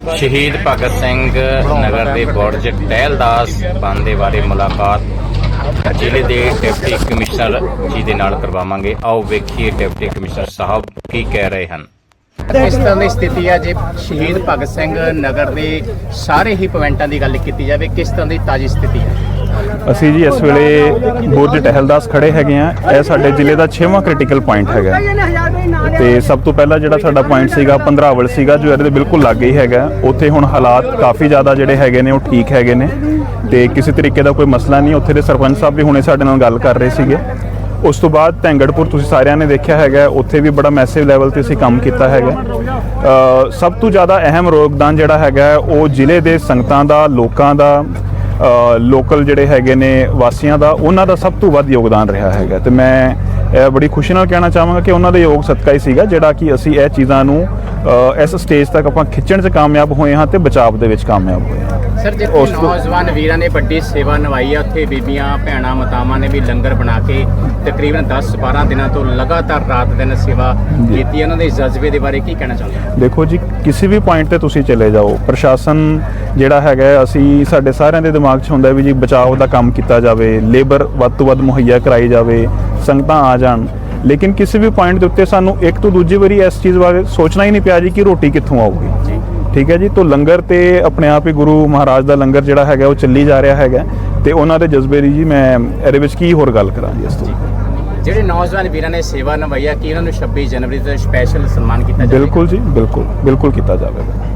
ਸ਼ਹੀਦ ਭਗਤ ਸਿੰਘ ਨਗਰ ਦੇ ਬੁਰਜ ਟਹਿਲਦਾਸ ਬੰਦ ਦੇ ਬਾਰੇ ਮੁਲਾਕਾਤ ਜ਼ਿਲ੍ਹੇ ਦੇ ਡਿਪਟੀ ਕਮਿਸ਼ਨਰ ਜੀ ਦੇ ਨਾਲ ਕਰਵਾਵਾਂਗੇ। ਆਓ ਵੇਖੀਏ ਡਿਪਟੀ ਕਮਿਸ਼ਨਰ ਸਾਹਿਬ ਕੀ ਕਹਿ ਰਹੇ ਹਨ। ਕਿਸ ਤਰ੍ਹਾਂ ਦੀ ਸਥਿਤੀ ਹੈ ਜੇ ਸ਼ਹੀਦ ਭਗਤ ਸਿੰਘ ਨਗਰ ਦੇ ਸਾਰੇ ਹੀ ਪੁਆਇੰਟਾਂ ਦੀ ਗੱਲ ਕੀਤੀ ਜਾਵੇ, ਕਿਸ ਤਰ੍ਹਾਂ ਦੀ ਤਾਜੀ ਸਥਿਤੀ ਹੈ? ਅਸੀਂ ਜੀ ਇਸ ਵੇਲੇ ਬੁਰਜ ਟਹਿਲਦਾਸ ਖੜੇ ਹੈਗੇ ਆ। ਇਹ ਸਾਡੇ ਜ਼ਿਲ੍ਹੇ ਦਾ 6ਵਾਂ ਕ੍ਰਿਟੀਕਲ ਪੁਆਇੰਟ ਹੈਗਾ। ਤੇ ਸਭ ਤੋਂ ਪਹਿਲਾਂ ਜਿਹੜਾ ਸਾਡਾ ਪੁਆਇੰਟ ਸੀਗਾ ਪੰਧਰਾਵਲ ਸੀਗਾ, ਜੋ ਇਹਦੇ ਬਿਲਕੁਲ ਲਾਗੇ ਹੀ ਹੈਗਾ। ਉੱਥੇ ਹੁਣ ਹਾਲਾਤ ਕਾਫੀ ਜ਼ਿਆਦਾ ਜਿਹੜੇ ਹੈਗੇ ਨੇ, ਉਹ ਠੀਕ ਹੈਗੇ ਨੇ। ਤੇ ਕਿਸੇ ਤਰੀਕੇ ਦਾ ਕੋਈ ਮਸਲਾ ਨਹੀਂ, ਉੱਥੇ ਦੇ ਸਰਪੰਚ ਸਾਹਿਬ ਵੀ ਹੁਣੇ ਸਾਡੇ ਨਾਲ ਗੱਲ ਕਰ ਰਹੇ ਸੀਗੇ। ਉਸ ਤੋਂ ਬਾਅਦ ਧੈਂਗੜਪੁਰ ਤੁਸੀਂ ਸਾਰਿਆਂ ਨੇ ਦੇਖਿਆ ਹੈਗਾ, ਉੱਥੇ ਵੀ ਬੜਾ ਮੈਸਿਵ ਲੈਵਲ ਤੇ ਅਸੀਂ ਕੰਮ ਕੀਤਾ ਹੈਗਾ। ਸਭ ਤੋਂ ਜ਼ਿਆਦਾ ਅਹਿਮ ਯੋਗਦਾਨ ਜਿਹੜਾ ਹੈਗਾ, ਉਹ ਜ਼ਿਲ੍ਹੇ ਦੇ ਸੰਗਤਾਂ ਦਾ, ਲੋਕਾਂ ਦਾ ਲੋਕਲ ਜਿਹੜੇ ਹੈਗੇ ਨੇ ਵਾਸੀਆਂ ਦਾ, ਉਹਨਾਂ ਦਾ ਸਭ ਤੋਂ ਵੱਧ ਯੋਗਦਾਨ ਰਿਹਾ ਹੈਗਾ। ਤੇ ਮੈਂ ਬੜੀ ਖੁਸ਼ੀ ਨਾਲ ਕਹਿਣਾ ਚਾਹਾਂਗਾ ਕਿ ਉਹਨਾਂ ਦੇ ਯੋਗ ਸਦਕਾ ਹੀ ਸੀਗਾ, ਜਿਹੜਾ ਕਿ ਅਸੀਂ ਇਹ ਚੀਜ਼ਾਂ ਨੂੰ ਇਸ ਸਟੇਜ ਤੱਕ ਆਪਾਂ ਖਿੱਚਣ 'ਚ ਕਾਮਯਾਬ ਹੋਏ ਹਾਂ ਤੇ ਬਚਾਅ ਦੇ ਵਿੱਚ ਕਾਮਯਾਬ ਹੋਏ ਹਾਂ। ਸਰ ਜਿੱਥੇ ਉਸ ਤੋਂ- ਨੌਜਵਾਨ ਵੀਰਾਂ ਨੇ ਵੱਡੀ ਸੇਵਾ ਨਿਭਾਈ ਹੈ ਉੱਥੇ ਬੀਬੀਆਂ ਭੈਣਾਂ ਮਾਤਾਵਾਂ ਨੇ ਵੀ ਲੰਗਰ ਬਣਾ ਕੇ ਤਕਰੀਬਨ 10-12 ਦਿਨਾਂ ਤੋਂ ਲਗਾਤਾਰ ਰਾਤ ਦਿਨ ਸੇਵਾ ਕੀਤੀ। ਹੈ। ਉਹਨਾਂ ਦੇ ਜਜ਼ਬੇ ਦੇ ਬਾਰੇ ਕੀ ਕਹਿਣਾ ਚਾਹੁੰਦੇ ਹੋ? ਦੇਖੋ ਜੀ ਕਿਸੇ ਵੀ ਪੁਆਇੰਟ ਤੇ ਤੁਸੀਂ ਚਲੇ ਜਾਓ। ਪ੍ਰਸ਼ਾਸਨ ਜਿਹੜਾ ਹੈਗਾ ਹੈ, ਅਸੀਂ ਸਾਡੇ ਸਾਰਿਆਂ ਦੇ ਦਿਮਾਗ 'ਚ ਹੁੰਦਾ ਵੀ ਜੀ ਬਚਾਅ ਦਾ ਕੰਮ ਕੀਤਾ ਜਾਵੇ ਲੇਬਰ ਵੱਧ ਤੋਂ ਵੱਧ ਮੁਹੱਈਆ ਕਰਾਈ ਜਾਵੇ ਸੰਗਤਾਂ ਆ ਜਾਣ। ਲੇਕਿਨ ਕਿਸੇ ਵੀ ਪੁਆਇੰਟ ਦੇ ਉੱਤੇ ਸਾਨੂੰ ਇੱਕ ਤੋਂ ਦੂਜੀ ਵਾਰੀ ਇਸ ਚੀਜ਼ ਬਾਰੇ ਸੋਚਣਾ ਹੀ ਨਹੀਂ ਪਿਆ ਜੀ ਕਿ ਰੋਟੀ ਕਿੱਥੋਂ ਆਊਗੀ। ਠੀਕ ਹੈ ਜੀ? ਤੋਂ ਲੰਗਰ ਤੇ ਆਪਣੇ ਆਪ ਹੀ ਗੁਰੂ ਮਹਾਰਾਜ ਦਾ ਲੰਗਰ ਜਿਹੜਾ ਹੈਗਾ ਉਹ ਚੱਲੀ ਜਾ ਰਿਹਾ ਹੈਗਾ। ਤੇ ਉਹਨਾਂ ਦੇ ਜਜ਼ਬੇ ਦੀ ਜੀ ਮੈਂ ਇਹਦੇ ਵਿੱਚ ਕੀ ਹੋਰ ਗੱਲ ਕਰਾਂ ਜੀ ਇਸ ਤੋਂ ਜਿਹੜੇ ਨੌਜਵਾਨ ਵੀਰਾਂ ਨੇ ਸੇਵਾ ਨਿਭਾਈ ਕੀ ਉਹਨਾਂ ਨੂੰ 26 ਜਨਵਰੀ ਤੇ ਸਪੈਸ਼ਲ ਸਨਮਾਨ ਕੀਤਾ ਜਾਵੇਗਾ? ਬਿਲਕੁਲ ਜੀ ਬਿਲਕੁਲ। ਬਿਲਕੁਲ ਕੀਤਾ ਜਾਵੇਗਾ।